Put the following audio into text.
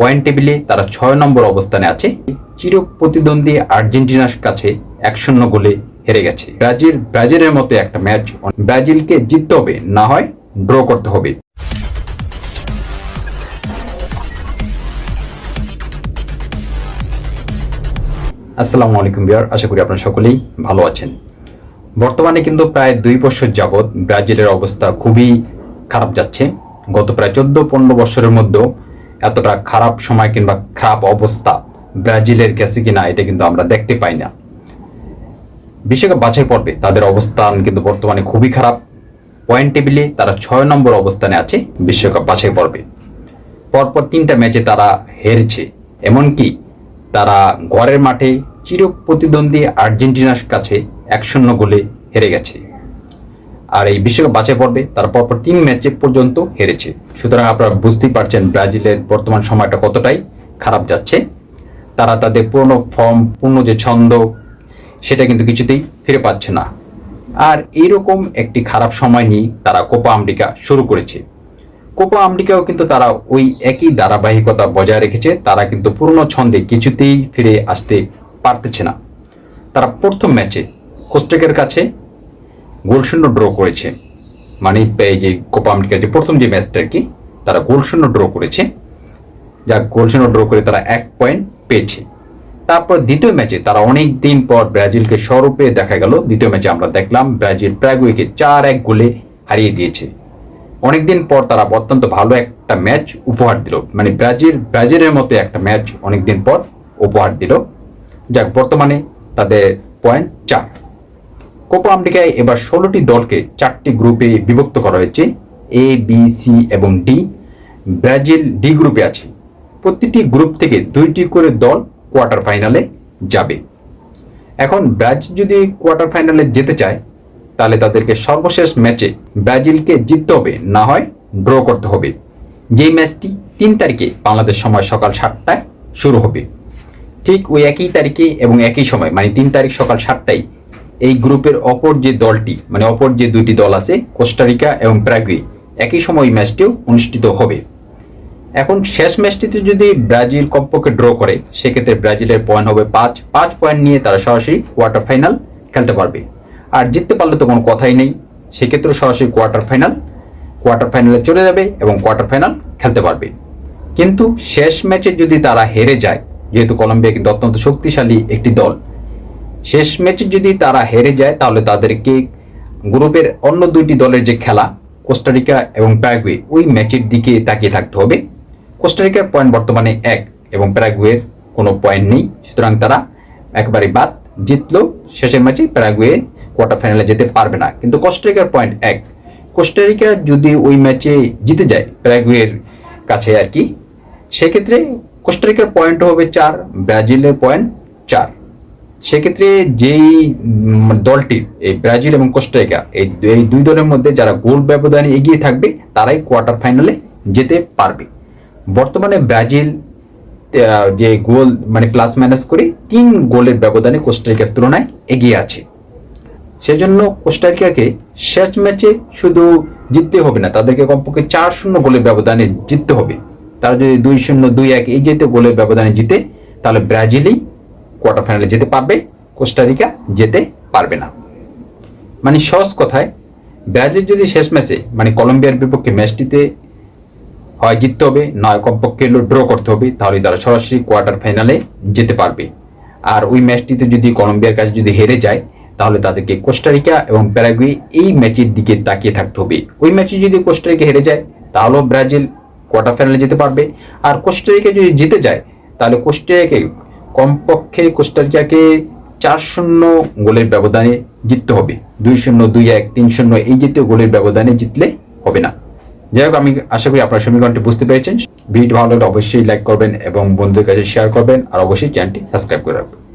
Point টেবিলে তারা ছয় নম্বর অবস্থানে আছে। চির প্রতিদ্বন্দ্বী আর্জেন্টিনার কাছে এক শূন্য গোলে হেরে গেছে। ব্রাজিল, ব্রাজিলের মতো একটা ম্যাচ ব্রাজিলকে জিততে হবে, না হয় ড্র করতে হবে। আসসালামু আলাইকুম বিয়ার আশা করি আপনারা সকলেই ভালো আছেন। বর্তমানে কিন্তু প্রায় দুই বছর যাবৎ ব্রাজিলের অবস্থা খুবই খারাপ যাচ্ছে। গত প্রায় চোদ্দ পনেরো বছরের মধ্যেও এতটা খারাপ সময় কিংবা খারাপ অবস্থা ব্রাজিলের গেছে কিনা, এটা কিন্তু আমরা দেখতে পাই না। বিশ্বকাপ বাছাই পর্বে তাদের অবস্থান কিন্তু বর্তমানে খুবই খারাপ। পয়েন্ট টেবিলে তারা ছয় নম্বর অবস্থানে আছে বিশ্বকাপ বাছাই পর্বে। পরপর তিনটা ম্যাচে তারা হেরেছে। এমনকি তারা ঘরের মাঠে চির প্রতিদ্বন্দ্বী আর্জেন্টিনার কাছে এক শূন্য গোলে হেরে গেছে। আর এই বিশ্বকাপ বাছাই পর্বে তারা পরপর তিন ম্যাচে পর্যন্ত হেরেছে। সুতরাং আপনারা বুঝতেই পারছেন ব্রাজিলের বর্তমান সময়টা কতটাই খারাপ যাচ্ছে। তারা তাদের পুরনো ফর্ম পূর্ণ যে ছন্দ, সেটা কিন্তু কিছুতেই ফিরে পাচ্ছে না। আর এইরকম একটি খারাপ সময় নিয়ে তারা কোপা আমেরিকা শুরু করেছে। কোপা আমেরিকাও কিন্তু তারা ওই একই ধারাবাহিকতা বজায় রেখেছে, তারা কিন্তু পুরনো ছন্দে কিছুতেই ফিরে আসতে পারতেছে না। তারা প্রথম ম্যাচে কোস্টেকের কাছে গোলশূন্য ড্র করেছে। মানে যে কোপা আমেরিকার যে প্রথম যে ম্যাচটা আর কি, তারা গোলশূন্য ড্র করেছে। যা গোলশূন্য ড্র করে তারা এক পয়েন্ট পেয়েছে। তারপর দ্বিতীয় ম্যাচে তারা অনেক দিন পর ব্রাজিলকে স্বরূপে দেখা গেল। দ্বিতীয় ম্যাচে আমরা দেখলাম ব্রাজিল প্রাগুয়েকে চার এক গোলে হারিয়ে দিয়েছে। অনেকদিন পর তারা অত্যন্ত ভালো একটা ম্যাচ উপহার দিল। মানে ব্রাজিল, ব্রাজিলের মতো একটা ম্যাচ অনেকদিন পর উপহার দিল। যাক, বর্তমানে তাদের পয়েন্ট চার। কোপা আমেরিকায় এবার ষোলোটি দলকে চারটি গ্রুপে বিভক্ত করা হয়েছে এ বি সি এবং ডি ব্রাজিল ডি গ্রুপে আছে। প্রতিটি গ্রুপ থেকে দুইটি করে দল কোয়ার্টার ফাইনালে যাবে। এখন ব্রাজিল যদি কোয়ার্টার ফাইনালে যেতে চায়, তাহলে তাদেরকে সর্বশেষ ম্যাচে ব্রাজিলকে জিততে হবে, না হয় ড্র করতে হবে। যেই ম্যাচটি তিন তারিখে বাংলাদেশ সময় সকাল সাতটায় শুরু হবে। ঠিক ওই একই তারিখে এবং একই সময় মানে তিন তারিখ সকাল সাতটায় এই গ্রুপের অপর যে দলটি মানে অপর যে দুইটি দল আছে কোস্টারিকা এবং প্রাগুয়ে, একই সময় ম্যাচটিও অনুষ্ঠিত হবে। এখন শেষ ম্যাচটিতে যদি ব্রাজিল কমপক্ষে ড্র করে, সেক্ষেত্রে ব্রাজিলের পয়েন্ট হবে পাঁচ। পাঁচ পয়েন্ট নিয়ে তারা সরাসরি কোয়ার্টার ফাইনাল খেলতে পারবে। আর জিততে পারলে তো কোনো কথাই নেই সেক্ষেত্রে সরাসরি কোয়ার্টার ফাইনাল, কোয়ার্টার ফাইনালে চলে যাবে এবং কোয়ার্টার ফাইনাল খেলতে পারবে। কিন্তু শেষ ম্যাচে যদি তারা হেরে যায়, যেহেতু কলম্বিয়া কিন্তু অত্যন্ত শক্তিশালী একটি দল শেষ ম্যাচে যদি তারা হেরে যায়, তাহলে তাদেরকে গ্রুপের অন্য দুইটি দলের যে খেলা কোস্টারিকা এবং প্যারাগুয়ে, ওই ম্যাচের দিকে তাকিয়ে থাকতে হবে। কোস্টারিকার পয়েন্ট বর্তমানে এক এবং প্যারাগুয়ের কোনো পয়েন্ট নেই। সুতরাং তারা একবারে বাদ। জিতলো শেষের ম্যাচে প্যারাগুয়ে কোয়ার্টার ফাইনালে যেতে পারবে না। কিন্তু কোস্টারিকার পয়েন্ট এক। কোস্টারিকা যদি ওই ম্যাচে জিতে যায় প্যারাগুয়ের কাছে আর কি, সেক্ষেত্রে কোস্টারিকার পয়েন্ট হবে চার, ব্রাজিলের পয়েন্ট চার। সেক্ষেত্রে যেই দলটির এই ব্রাজিল এবং কোস্টারিকা এই এই দুই দলের মধ্যে যারা গোল ব্যবধানে এগিয়ে থাকবে, তারাই কোয়ার্টার ফাইনালে যেতে পারবে। বর্তমানে ব্রাজিল যে গোল মানে প্লাস মাইনাস করে তিন গোলের ব্যবধানে কোস্টারিকার তুলনায় এগিয়ে আছে। সেজন্য কোস্টারিকাকে শেষ ম্যাচে শুধু জিততে হবে না, তাদেরকে কমপক্ষে চার শূন্য গোলের ব্যবধানে জিততে হবে। তারা যদি দুই শূন্য, দুই এক এই যেতে গোলের ব্যবধানে জিতে, তাহলে ব্রাজিলই কোয়ার্টার ফাইনালে যেতে পারবে কোস্টারিকা যেতে পারবে না। মানে সহজ কথায় ব্রাজিল যদি শেষ ম্যাচে মানে কলম্বিয়ার বিপক্ষে ম্যাচটিতে হয় জিততে হবে, নয় কমপক্ষে ড্র করতে হবে, তাহলে তারা সরাসরি কোয়ার্টার ফাইনালে যেতে পারবে। আর ওই ম্যাচটিতে যদি কলম্বিয়ার কাছে যদি হেরে যায়, তাহলে তাদেরকে কোস্টারিকা এবং প্যারাগুয়ে এই ম্যাচের দিকে তাকিয়ে থাকতে হবে। ওই ম্যাচে যদি কোস্টারিকা হেরে যায়, তাহলেও ব্রাজিল কোয়ার্টার ফাইনালে যেতে পারবে। আর কোস্টারিকা যদি জিতে যায়, তাহলে কোস্টারিকাকে কমপক্ষে কোস্টারিকাকে চার শূন্য গোলের ব্যবধানে জিততে হবে। দুই শূন্য, দুই এক, তিন শূন্য এই জাতীয় গোলের ব্যবধানে জিতলে হবে না। যাই হোক, আমি আশা করি আপনার সমীকরণটি বুঝতে পেরেছেন। ভিডিও ভালো লাগলে অবশ্যই লাইক করবেন এবং বন্ধুদের কাছে শেয়ার করবেন। আর অবশ্যই চ্যানেলটি সাবস্ক্রাইব করে রাখবেন।